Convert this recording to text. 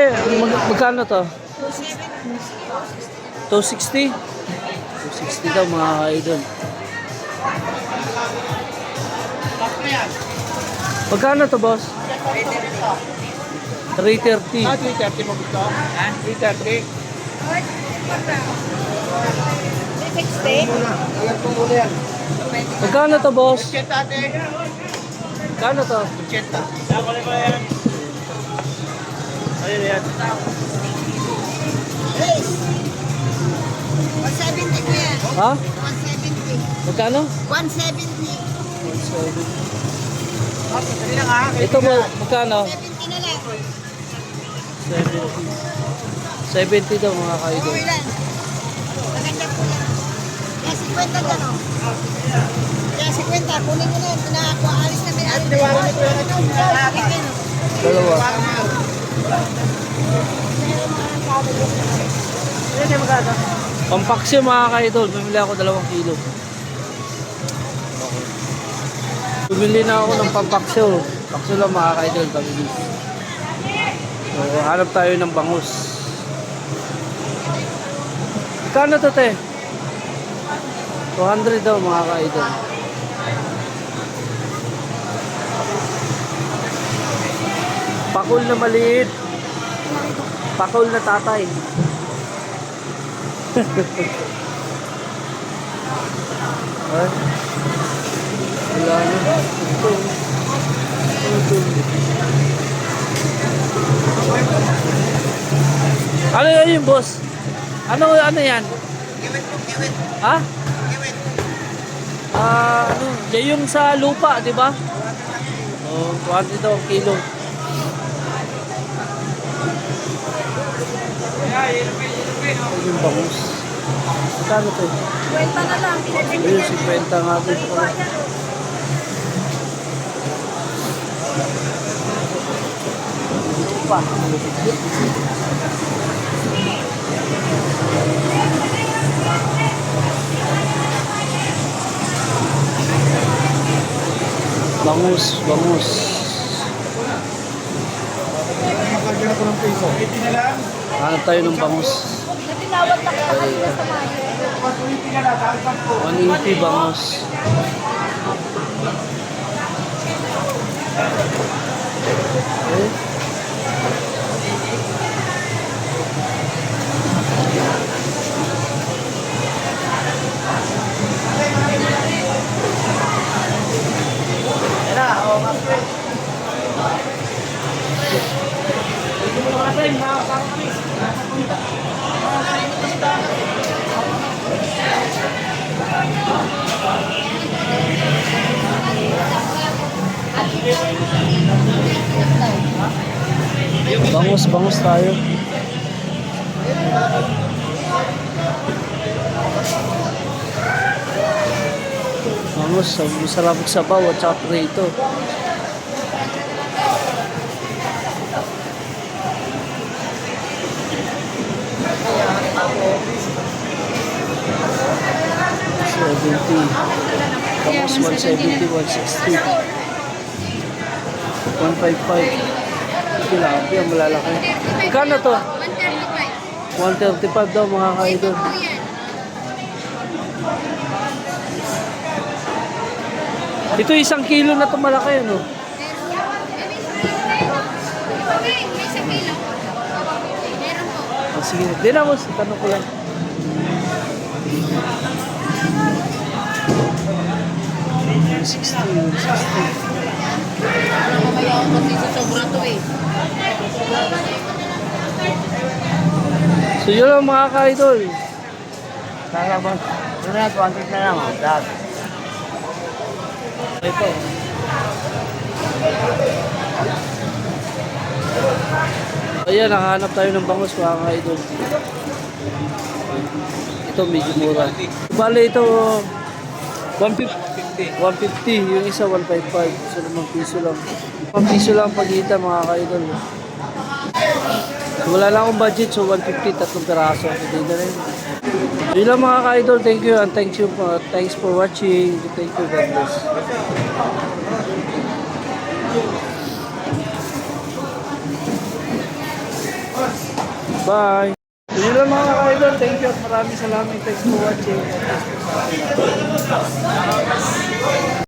Eh, mag magkano to? 260? 260 daw mga ka-idol. Magkano to, boss? 330. Ah, 330 mo gusto? Ha? 330. 360? Alam ko muna yan. Magkano to, boss? 80 ate. Magkano to? 80. Ayun yan. Yes. 170 ko yan. Ha? 170. Magkano? 170. 170. Dali lang ha. Ito mo, magkano? 70 na lang. 70. 70 daw mga ka-idol. Maganda po yan. Kaya 50 ka no? Kaya 50, kunin mo na yun. Pinakakuha, alis na. Bakit yun? Dalawa. Yung magkano. Pampaksyo mga ka-idol. Bumili ako dalawang kilo. Bumili na ako ng pampaksyo. Paksyo lang mga ka-idol. Pabili. So, hanap tayo ng bangus. Kano to te? 200 daw mga ka-idol. Pakul na maliit. Pakul na tatay. Ay. Wala na. Ano yan yung boss? Ano ano yan? Giwit po, giwit. Ha? Giwit. Ah, ano? Yan yung sa lupa, di ba? Oh, 20 daw kilo. Yung bangus. Magkano to? 50 na lang. Ayun, 50 nga po. Pa. Bangus, bangus. Makagyan ako ng piso. 80 na lang. Hanap tayo ng bangus. Tinawag na kaya kanina sa mga. 120 na lang. Dahil po. 180 bangus. Eh? Yan na. Bangus, bangus tayo. Bangus, masarap sa baw at saka prito. Seventy. Bangus, 170, 160. 155. Grabe, ang malalaki. Magkano to? 135. 135 daw mga ka-idol. Ito isang kilo na to malaki, ano? Oh, sige, di na boss, tanong ko lang. Sixty, sixty. Mamaya ako kasi sa sobra to eh. So yun lang mga ka-idol. Kaya ba? Yun na, 200 na lang. o. Dahil. Ito. Ayan, nakahanap tayo ng bangus mga ka-idol. Ito medyo mura. Bale ito 150. 150. Yung isa 155. So limang piso lang. 1 piso lang pagkita mga ka-idol. So, wala lang akong budget so 150 tatlong peraso. Hindi na rin. Yun lang mga ka-idol. Thank you and thank you. uh, thanks for watching. Thank you. God bless. Bye! Yun lang mga ka-idol. Thank you at maraming salamat. Thanks for watching. Thanks for sa akin.